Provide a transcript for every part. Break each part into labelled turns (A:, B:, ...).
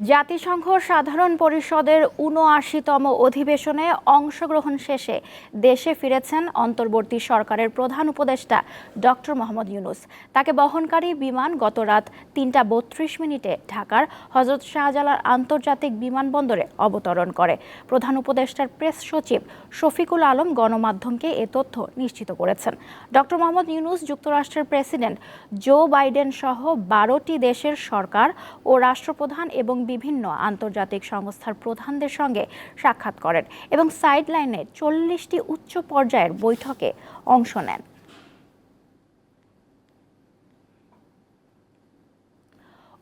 A: জাতিসংঘ সাধারণ পরিষদের উনআশিতম অধিবেশনে অংশগ্রহণ শেষে দেশে ফিরেছেন অন্তর্বর্তী সরকারের প্রধান উপদেষ্টা ডক্টর মোহাম্মদ ইউনুস। তাকে বহনকারী বিমান গত রাত তিনটা বত্রিশ মিনিটে ঢাকার হজরত শাহজালাল আন্তর্জাতিক বিমানবন্দরে অবতরণ করে। প্রধান উপদেষ্টার প্রেস সচিব শফিকুল আলম গণমাধ্যমকে এ তথ্য নিশ্চিত করেছেন। ডক্টর মোহাম্মদ ইউনুস যুক্তরাষ্ট্রের প্রেসিডেন্ট জো বাইডেন সহ বারোটি দেশের সরকার ও রাষ্ট্রপ্রধান এবং বিভিন্ন আন্তর্জাতিক সংস্থার প্রধানদের সঙ্গে সাক্ষাৎ করেন এবং সাইডলাইনে চল্লিশটি উচ্চ পর্যায়ের বৈঠকে অংশ নেন।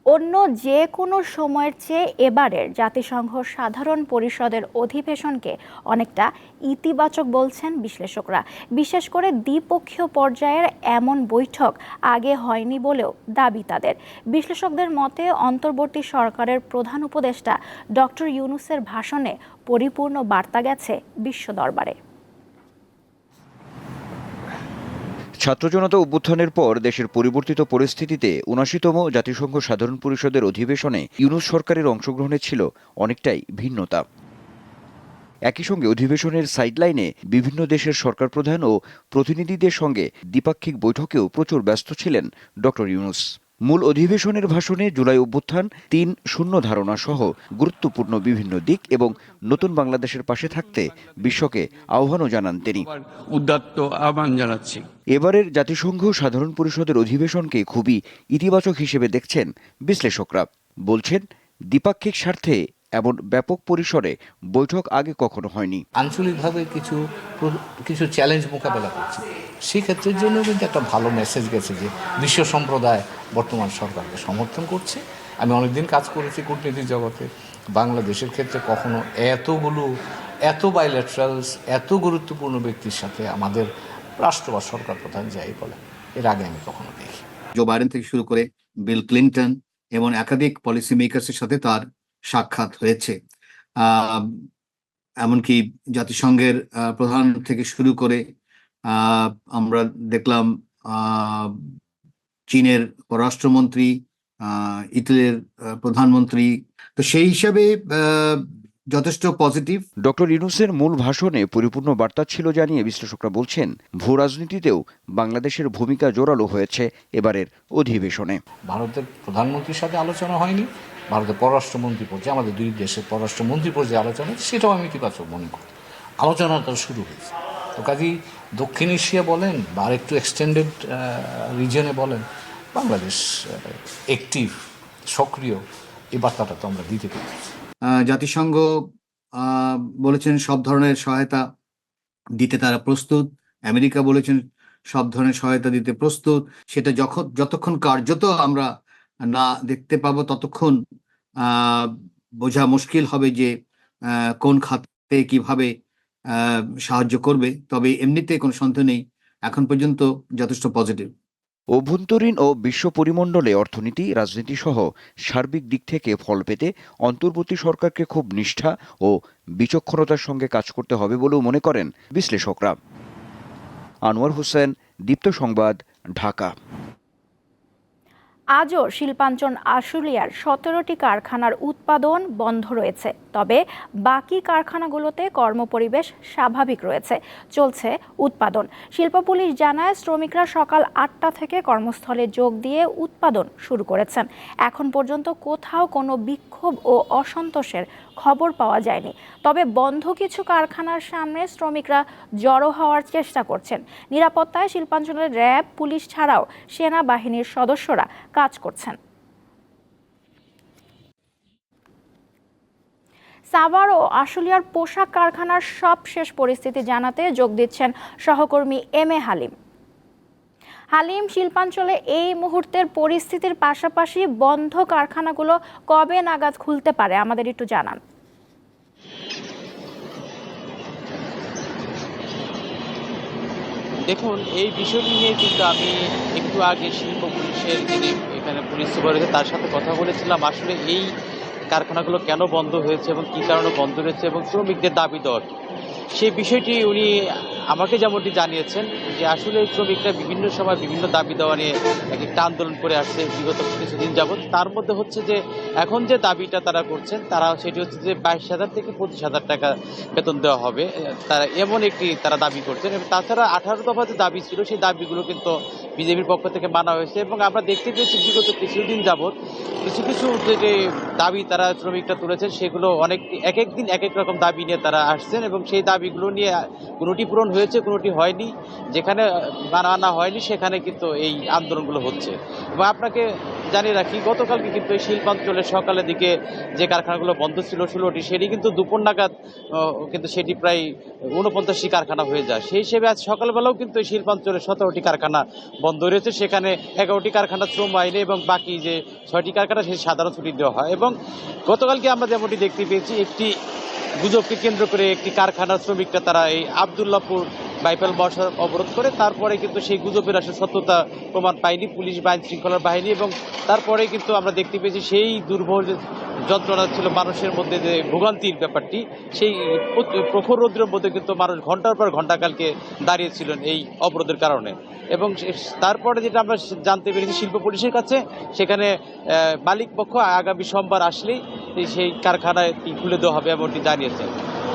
A: অন্য যে কোনো সময়ের চেয়ে এবারের জাতিসংঘ সাধারণ পরিষদের অধিবেশনকে অনেকটা ইতিবাচক বলছেন বিশ্লেষকরা। বিশেষ করে দ্বিপক্ষীয় পর্যায়ের এমন বৈঠক আগে হয়নি বলেও দাবি তাদের। বিশ্লেষকদের মতে, অন্তর্বর্তী সরকারের প্রধান উপদেষ্টা ডক্টর ইউনুসের ভাষণে পরিপূর্ণ বার্তা গেছে বিশ্ব দরবারে।
B: ছাত্র জনতা অভ্যুত্থানের পর দেশের পরিবর্তিত পরিস্থিতিতে উনাশিতম জাতিসংঘ সাধারণ পরিষদের অধিবেশনে ইউনুস সরকারের অংশগ্রহণে ছিল অনেকটাই ভিন্নতা। একই সঙ্গে অধিবেশনের সাইডলাইনে বিভিন্ন দেশের সরকার প্রধান ও প্রতিনিধিদের সঙ্গে দ্বিপাক্ষিক বৈঠকেও প্রচুর ব্যস্ত ছিলেন ডক্টর ইউনুস। মূল অধিবেশনের ভাষণে জুলাই অভ্যুত্থান তিন শূন্য ধারণা সহ গুরুত্বপূর্ণ বিভিন্ন দিক এবং নতুন বাংলাদেশের পাশে থাকতে বিশ্বকে আহ্বানও জানান তিনি।
C: উদাত্ত আহ্বান জানাচ্ছি।
B: এবারের জাতিসংঘ সাধারণ পরিষদের অধিবেশনকে খুবই ইতিবাচক হিসেবে দেখছেন বিশ্লেষকরা। বলছেন দ্বিপাক্ষিক স্বার্থে এমন ব্যাপক পরিসরে বৈঠক আগে কখনো হয়নি।
D: আঞ্চলিকভাবে কিছু কিছু চ্যালেঞ্জ মোকাবেলা করছে। সেক্ষেত্রের জন্য কিন্তু একটা ভালো মেসেজ গেছে যে বিশ্ব সম্প্রদায় বর্তমান সরকারকে সমর্থন করছে। আমি অনেকদিন কাজ করেছি কূটনীতির জগতে। বাংলাদেশের ক্ষেত্রে কখনো এতগুলো এত বাইলেট্রালস এত গুরুত্বপূর্ণ ব্যক্তির সাথে আমাদের রাষ্ট্র বা সরকার প্রধান যাই বলে এর আগে আমি কখনো দেখি
E: জো বাইডেন থেকে শুরু করে বিল ক্লিন্টন এবং একাধিক পলিসি মেকার্সের সাথে তার সাক্ষাৎ হয়েছে। এমনকি জাতিসংঘের প্রধান থেকে শুরু করে আমরা দেখলাম চীনের পররাষ্ট্রমন্ত্রী ইতালির প্রধানমন্ত্রী। তো সেই হিসাবে যথেষ্ট পজিটিভ।
B: ডক্টর ইউনুসের মূল ভাষণে পরিপূর্ণ বার্তা ছিল জানিয়ে বিশ্লেষকরা বলছেন ভূ রাজনীতিতেও বাংলাদেশের ভূমিকা জোরালো হয়েছে এবারের অধিবেশনে।
D: ভারতের প্রধানমন্ত্রীর সাথে আলোচনা হয়নি। ভারতের পররাষ্ট্রমন্ত্রী পর্যায়ে আমাদের দুই দেশের পররাষ্ট্রমন্ত্রী পর্যায়ে আলোচনা সেটাও আমি ইতিবাচক মনে করি। আলোচনাটা শুরু হয়েছে। তো কাজেই দক্ষিণ এশিয়া বলেন বা আরেকটু এক্সটেন্ডেড রিজনে বলেন বাংলাদেশ অ্যাক্টিভ সক্রিয় এই বার্তাটা তো আমরা দিতে
E: আহ, জাতিসংঘ বলেছেন সব ধরনের সহায়তা দিতে তারা প্রস্তুত। আমেরিকা বলেছেন সব ধরনের সহায়তা দিতে প্রস্তুত। সেটা যখন যতক্ষণ কার্যত আমরা না দেখতে পাবো ততক্ষণ বোঝা মুশকিল হবে যে কোন খাতে কীভাবে সাহায্য করবে। তবে এমনিতে কোনো সন্দেহ নেই, এখন পর্যন্ত যথেষ্ট পজিটিভ
B: অভ্যন্তরীণ ও বিশ্ব পরিমণ্ডলে অর্থনীতি, রাজনীতি সহ সার্বিক দিক থেকে ফল পেতে অন্তর্বর্তী সরকারকে খুব নিষ্ঠা ও বিচক্ষণতার সঙ্গে কাজ করতে হবে বলেও মনে করেন বিশ্লেষকরা। আনোয়ার হোসেন, দীপ্ত সংবাদ, ঢাকা।
A: আজও শিল্পাঞ্চল আশুলিয়ার সতেরোটি কারখানার উৎপাদন বন্ধ রয়েছে। তবে বাকি কারখানাগুলোতে কর্মপরিবেশ স্বাভাবিক রয়েছে, চলছে উৎপাদন। শিল্প পুলিশ জানায়, শ্রমিকরা সকাল আটটা থেকে কর্মস্থলে যোগ দিয়ে উৎপাদন শুরু করেছেন। এখন পর্যন্ত কোথাও কোনো বিক্ষোভ ও অসন্তোষের খবর পাওয়া যায়নি। তবে বন্ধ কিছু কারখানার সামনে শ্রমিকরা জড়ো হওয়ার চেষ্টা করছেন। নিরাপত্তায় শিল্পাঞ্চলের র্যাব, পুলিশ ছাড়াও সেনাবাহিনীর সদস্যরা কাজ করছেন। সাভার ও আশুলিয়ার পোশাক কারখানার সবশেষ পরিস্থিতি জানাতে যোগ দিচ্ছেন সহকর্মী এম এ হালিম। হালিম শিল্পাঞ্চলে এই মুহূর্তের পরিস্থিতির পাশাপাশি বন্ধ কারখানাগুলো কবে নাগাদ খুলতে পারে, আমাদের একটু জানান।
F: দেখুন, এই বিষয়টি নিয়ে কিন্তু আমি একটু আগে শিল্প পুলিশের যিনি এখানে পুলিশ সুপার তার সাথে কথা বলেছিলাম। আসলে এই কারখানাগুলো কেন বন্ধ হয়েছে এবং কী কারণে বন্ধ রয়েছে এবং শ্রমিকদের দাবি দর সেই বিষয়টি উনি আমাকে যেমনটি জানিয়েছেন যে আসলে শ্রমিকরা বিভিন্ন সময় বিভিন্ন দাবি দেওয়া নিয়ে এক একটা আন্দোলন করে আসছে বিগত কিছুদিন যাবত তার মধ্যে হচ্ছে যে এখন যে দাবিটা তারা করছেন, তারা সেটি হচ্ছে যে বাইশ হাজার থেকে পঁচিশ হাজার টাকা বেতন দেওয়া হবে। তারা এমন একটি তারা দাবি করছেন এবং তাছাড়া আঠারো দফা যে দাবি ছিল, সেই দাবিগুলো কিন্তু বিজেপির পক্ষ থেকে মানা হয়েছে এবং আমরা দেখতে পেয়েছি বিগত কিছুদিন যাবত কিছু কিছু যে যে দাবি তারা শ্রমিকরা তুলেছেন, সেগুলো অনেক এক এক দিন এক এক রকম দাবি নিয়ে তারা আসছেন এবং সেই দাবিগুলো নিয়ে কোনোটি পূরণ হয়েছে, কোনোটি হয়নি। যেখানে মানা আনা হয়নি, সেখানে কিন্তু এই আন্দোলনগুলো হচ্ছে। এবং আপনাকে জানিয়ে রাখি, গতকালকে কিন্তু এই শিল্পাঞ্চলের সকালের দিকে যে কারখানাগুলো বন্ধ ছিল, ষোলোটি, সেটি কিন্তু দুপুর নাগাদ কিন্তু সেটি প্রায় উনপঞ্চাশটি কারখানা হয়ে যায়। সেই হিসেবে আজ সকালবেলাও কিন্তু এই শিল্পাঞ্চলের সতেরোটি কারখানা বন্ধ রয়েছে। সেখানে এগারোটি কারখানা শ্রম আইনে এবং বাকি যে ছয়টি কারখানা সেই সাধারণ ছুটি দেওয়া হয়। এবং গতকালকে আমরা যেমনটি দেখতে পেয়েছি, একটি গুজবকে কেন্দ্র করে একটি কারখানার শ্রমিকরা তারা এই আবদুল্লাপুর বাইপাল বসার অবরোধ করে। তারপরে কিন্তু সেই গুজবের আসলে সত্যতা প্রমাণ পায়নি। পুলিশ বা আইন শৃঙ্খলার বাহিনী এবং তারপরে কিন্তু আমরা দেখতে পেয়েছি সেই যে যন্ত্রণা ছিল মানুষের মধ্যে যে ভোগান্তির ব্যাপারটি, সেই প্রখর রৌদ্রের মধ্যে কিন্তু মানুষ ঘণ্টার পর ঘণ্টা কালকে দাঁড়িয়েছিলেন এই অবরোধের কারণে। এবং তারপরে যেটা আমরা জানতে পেরেছি শিল্প পুলিশের কাছে, সেখানে মালিক পক্ষ আগামী সোমবার আসলেই সেই কারখানায় খুলে দেওয়া হবে এমনটি জানিয়েছে।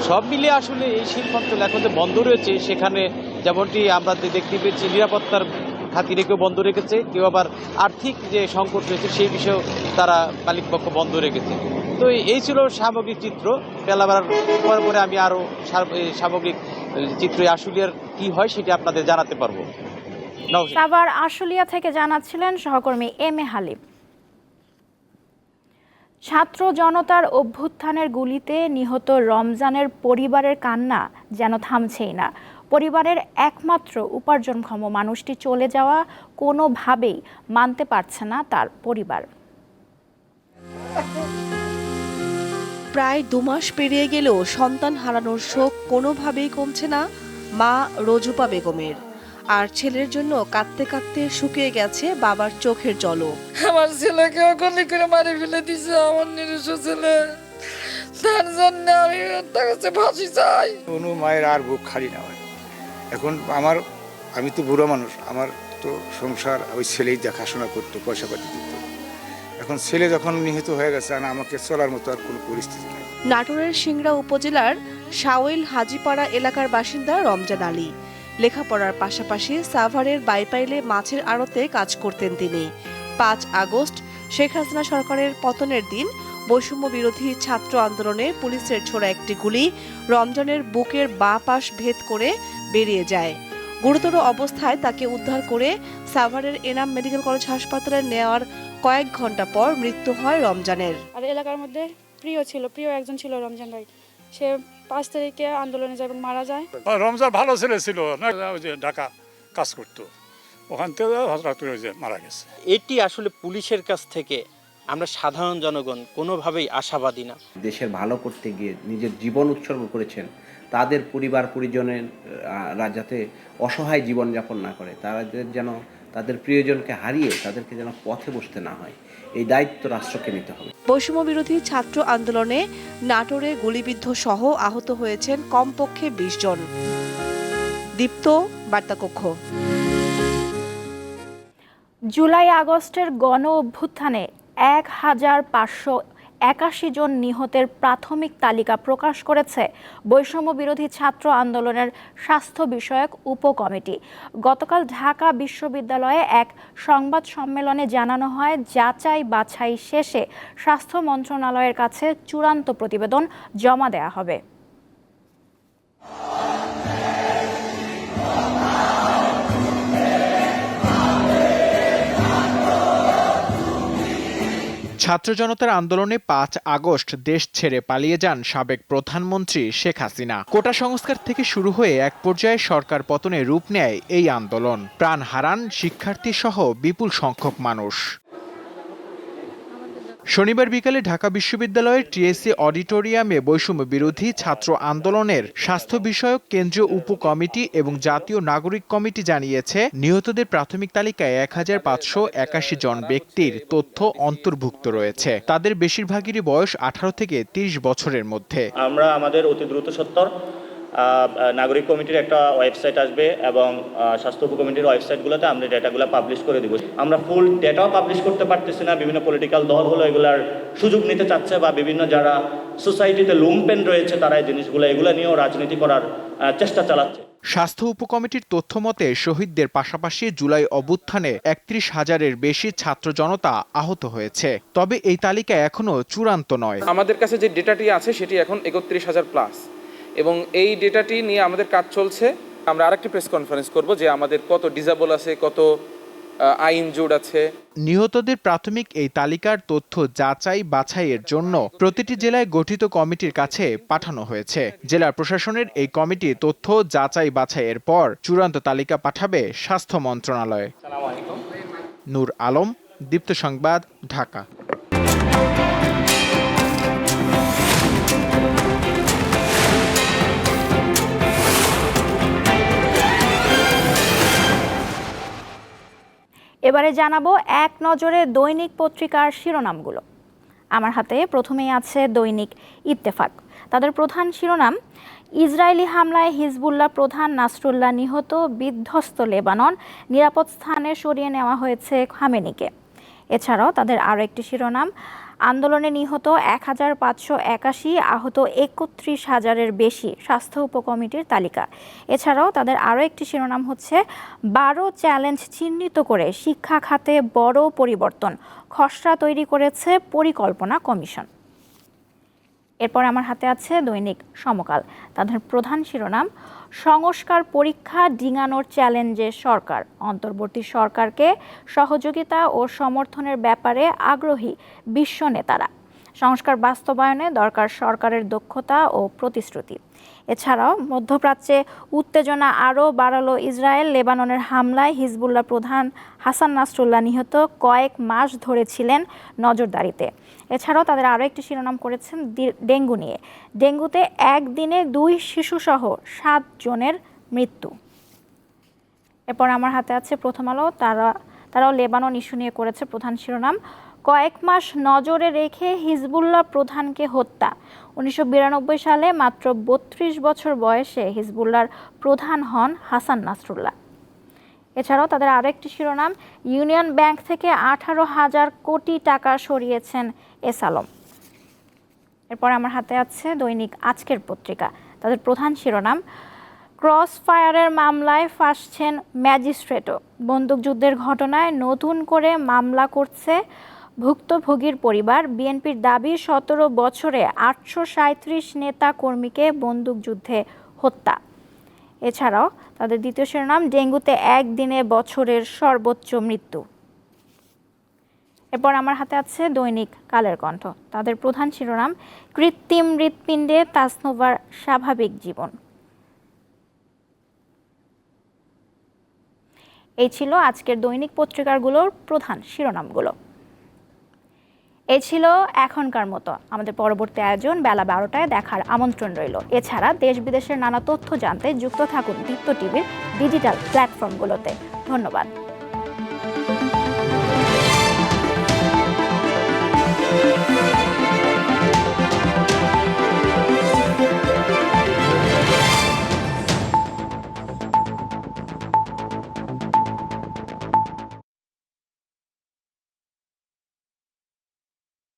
F: সব মিলিয়ে আসলে এই শিল্পাঞ্চল এখন যে বন্ধ রয়েছে, সেখানে যেমনটি আমরা দেখতে পেয়েছি নিরাপত্তার খাতিরে কেউ বন্ধ রেখেছে, কেউ আবার আর্থিক যে সংকট রয়েছে সেই বিষয়েও তারা মালিক পক্ষ বন্ধ রেখেছে। তো এই ছিল সামগ্রিক চিত্র। বেলাবার পরে পরে আমি আরও সামগ্রিক চিত্র আশুলিয়ার কি হয় সেটি আপনাদের জানাতে পারব।
A: সাভার আশুলিয়া থেকে জানাচ্ছিলেন সহকর্মী এম এ হালিম। ছাত্র জনতার অভ্যুত্থানের গুলিতে নিহত রমজানের পরিবারের কান্না যেন থামছেই না। পরিবারের একমাত্র উপার্জনক্ষম মানুষটি চলে যাওয়া কোনোভাবেই মানতে পারছে না তার পরিবার।
G: প্রায় দু মাস পেরিয়ে গেলেও সন্তান হারানোর শোক কোনোভাবেই কমছে না মা রোজুপা বেগমের। আর ছেলের জন্য কাঁদতে কাঁদতে শুকিয়ে গেছে বাবার চোখের জলও।
H: আমার ছেলেকে গুলি করে মারি ফেলে দিছে আমার নিজস্ব ছেলে। তার জন্য আমি তার কাছে ফাঁসি চাই।
I: কোনো মায়ের আর বুক খালি না হয় এখন আমার, আমি তো বুড়ো মানুষ, আমার তো সংসার, ওই ছেলেই দেখাশোনা করতো পয়সা পাতি দিত। এখন ছেলে যখন নিহত হয়ে গেছে, আর আমাকে চলার মতো আর কোনো পরিস্থিতি নেই।
G: নাটোরের সিংড়া উপজেলার সাওয়েল হাজিপাড়া এলাকার বাসিন্দা রমজান আলী। লেখাপড়ার পাশাপাশি সাভারের বাইপাইলে মাছের আড়তে কাজ করতেন তিনি। পাঁচ আগস্ট শেখ হাসিনা সরকারের পতনের দিন বৈষম্য বিরোধী ছাত্র আন্দোলনে পুলিশের ছোড়া একটি গুলি রমজানের বুকের বাঁ পাশ ভেদ করে বেরিয়ে যায়। গুরুতর অবস্থায় তাকে উদ্ধার করে সাভারের এনাম মেডিকেল কলেজ হাসপাতালে নেওয়ার কয়েক ঘণ্টা পর মৃত্যু হয় রমজানের।
J: আর এলাকার মধ্যে প্রিয় ছিল প্রিয় একজন ছিল রমজান ভাই। সে পাঁচ তারিখে আন্দোলনে যায় এবং মারা যায়।
K: রমজান ভালো ছেলে ছিল না ঢাকা কাজ করতো। ওখান থেকে হঠাৎ মারা গেছে।
L: এটি আসলে পুলিশের কাছ থেকে আমরা সাধারণ জনগণ কোনোভাবেই আশাবাদী না।
M: দেশের ভালো করতে গিয়ে নিজের জীবন উৎসর্গ করেছেন তাদের পরিবার পরিজনের যাতে অসহায় জীবনযাপন না করে তাদের যেন তাদের প্রিয়জনকে হারিয়ে তাদেরকে যেন পথে বসতে না হয় এই দায়িত্ব রাষ্ট্রকে নিতে হবে।
G: বৈষম্য বিরোধী ছাত্র আন্দোলনে নাটোরে গুলিবিদ্ধ সহ আহত হয়েছেন কমপক্ষে বিশ জন। দীপ্ত বার্তাকক্ষ।
A: জুলাই আগস্টের গণ অভ্যুত্থানে এক হাজার পাঁচশো একাশি জন নিহতের প্রাথমিক তালিকা প্রকাশ করেছে বৈষম্য বিরোধী ছাত্র আন্দোলনের স্বাস্থ্য বিষয়ক উপকমিটি। গতকাল ঢাকা বিশ্ববিদ্যালয়ে এক সংবাদ সম্মেলনে জানানো হয়, যাচাই বাছাই শেষে স্বাস্থ্য মন্ত্রণালয়ের কাছে চূড়ান্ত প্রতিবেদন জমা দেয়া হবে।
N: ছাত্র জনতার আন্দোলনে পাঁচ আগস্ট দেশ ছেড়ে পালিয়ে যান সাবেক প্রধানমন্ত্রী শেখ হাসিনা। কোটা সংস্কার থেকে শুরু হয়ে এক পর্যায়ে সরকার পতনে রূপ নেয় এই আন্দোলন। প্রাণ হারান শিক্ষার্থী সহ বিপুল সংখ্যক মানুষ। শনিবার বিকালে ঢাকা বিশ্ববিদ্যালয়ের টিএসসি অডিটোরিয়ামে বৈষম্য বিরোধী ছাত্র আন্দোলনের স্বাস্থ্য বিষয়ক কেন্দ্রীয় উপকমিটি এবং জাতীয় নাগরিক কমিটি জানিয়েছে, নিহতদের প্রাথমিক তালিকায় এক হাজার পাঁচশো একাশি জন ব্যক্তির তথ্য অন্তর্ভুক্ত রয়েছে। তাদের বেশিরভাগেরই বয়স আঠারো থেকে তিরিশ বছরের মধ্যে।
L: আমরা আমাদের অতি দ্রুত সত্তর
O: নাগরিক কমিটির একটা ওয়েবসাইট আসবে এবং স্বাস্থ্য উপকমিটির ওয়েবসাইটগুলোতে আমরা ডেটাগুলো পাবলিশ করে দেবো। আমরা ফুল ডেটাও পাবলিশ করতে পারতেছি না বিভিন্ন পলিটিক্যাল দলগুলো এগুলার সুযোগ নিতে চাচ্ছে বা বিভিন্ন যারা সোসাইটিতে লুমপেন রয়েছে তারা এই জিনিসগুলো এগুলো নিয়েও রাজনীতি করার চেষ্টা চালাচ্ছে।
N: স্বাস্থ্য উপকমিটির তথ্য মতে শহীদদের পাশাপাশি জুলাই অভ্যুত্থানে একত্রিশ হাজারের বেশি ছাত্র জনতা আহত হয়েছে। তবে এই তালিকা এখনও চূড়ান্ত নয়।
P: আমাদের কাছে যে ডেটাটি আছে সেটি এখন একত্রিশ হাজার প্লাস এবং এই ডেটাটি নিয়ে আমাদের কাজ চলছে। আমরা আরেকটি প্রেস কনফারেন্স করব যে আমাদের কত ডিজাবল আছে কত আইন জোড আছে।
N: নিহতদের প্রাথমিক এই তালিকার তথ্য যাচাই বাছাইয়ের জন্য প্রতিটি জেলায় গঠিত কমিটির কাছে পাঠানো হয়েছে। জেলা প্রশাসনের এই কমিটি তথ্য যাচাই বাছাইয়ের পর চূড়ান্ত তালিকা পাঠাবে স্বাস্থ্য মন্ত্রণালয়। নূর আলম দীপ্ত সংবাদ ঢাকা।
A: এবারে জানাব এক নজরে দৈনিক পত্রিকার শিরোনামগুলো। আমার হাতে প্রথমেই আছে দৈনিক ইত্তেফাক। তাদের প্রধান শিরোনাম, ইসরায়েলি হামলায় হিজবুল্লাহ প্রধান নাসরুল্লাহ নিহত বিধ্বস্ত লেবানন, নিরাপদ স্থানে সরিয়ে নেওয়া হয়েছে খামেনিকে। এছাড়াও তাদের আরও একটি শিরোনাম আন্দোলনে নিহত এক হাজার পাঁচশো একাশি, আহত একত্রিশ হাজারের বেশি স্বাস্থ্য উপকমিটির তালিকা। এছাড়াও তাদের আরও একটি শিরোনাম হচ্ছে, বারো চ্যালেঞ্জ চিহ্নিত করে শিক্ষা খাতে বড় পরিবর্তন, খসড়া তৈরি করেছে পরিকল্পনা কমিশন। এরপর আমার হাতে আছে দৈনিক সমকাল। তাদের প্রধান শিরোনাম, সংস্কার পরীক্ষা ডিঙানোর চ্যালেঞ্জে সরকার। অন্তর্বর্তী সরকারকে সহযোগিতা ও সমর্থনের ব্যাপারে আগ্রহী বিশ্ব নেতারা। সংস্কার বাস্তবায়নে দরকার সরকারের দক্ষতা ও প্রতিশ্রুতি। এছাড়াও মধ্যপ্রাচ্যে উত্তেজনা আরও বাড়ালো ইসরায়েল। লেবাননের হামলায় হিজবুল্লাহ প্রধান হাসান নাসরুল্লাহ নিহত কয়েক মাস ধরে ছিলেন নজরদারিতে। এছাড়াও তাদের আরও একটি শিরোনাম করেছেন ডেঙ্গু নিয়ে। ডেঙ্গুতে একদিনে দুই শিশুসহ সাত জনের মৃত্যু। এরপর আমার হাতে আছে প্রথম আলো। তারা, তারাও লেবানন ইস্যু নিয়ে করেছে প্রধান শিরোনাম। কয়েক মাস নজরে রেখে হিজবুল্লাহ প্রধানকে হত্যা। উনিশশো বিরানব্বই সালে মাত্র বত্রিশ বছর বয়সে হিজবুল্লাহর প্রধান হন হাসান নাসরুল্লাহ। এছাড়াও তাদের আরও একটি শিরোনাম, ইউনিয়ন ব্যাংক থেকে আঠারো হাজার কোটি টাকা সরিয়েছেন এস আলম। এরপর আমার হাতে আছে দৈনিক আজকের পত্রিকা। তাদের প্রধান শিরোনাম ক্রস ফায়ারের মামলায় ফাঁসছেন ম্যাজিস্ট্রেটও। বন্দুকযুদ্ধের ঘটনায় নতুন করে মামলা করছে ভুক্তভোগীর পরিবার। বিএনপির দাবি, সতেরো বছরে আটশো সাঁত্রিশ নেতা কর্মীকে বন্দুকযুদ্ধে হত্যা। এছাড়াও তাদের দ্বিতীয় শিরোনাম, ডেঙ্গুতে একদিনে বছরের সর্বোচ্চ মৃত্যু। এরপর আমার হাতে আছে দৈনিক কালের কণ্ঠ। তাদের প্রধান শিরোনাম, কৃত্রিম হৃৎপিণ্ডে তাসনোভার স্বাভাবিক জীবন। এই ছিল আজকের দৈনিক পত্রিকাগুলোর প্রধান শিরোনামগুলো। এই ছিল এখনকার মতো। আমাদের পরবর্তী আয়োজন বেলা বারোটায় দেখার আমন্ত্রণ রইল। এছাড়া দেশ বিদেশের নানা তথ্য জানতে যুক্ত থাকুন দীপ্ত টিভির ডিজিটাল প্ল্যাটফর্মগুলোতে। ধন্যবাদ।